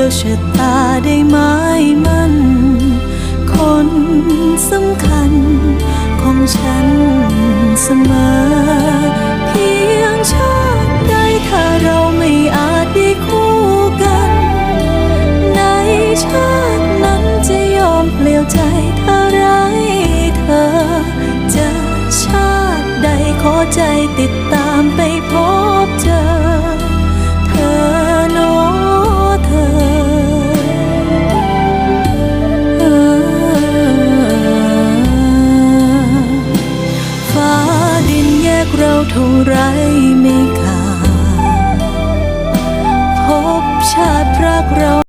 ียวชะตาได้ไม้มันคนสำคัญของฉันเสมอ เพียงชาติใดถ้าเราไม่อาจได้คู่กัน ในชาตินั้นจะยอมเปลี่ยวใจเธอไรเธอ จะชาติใดขอใจติดตา กเราเท่าไรไม่ขาดพบชาติรักเรา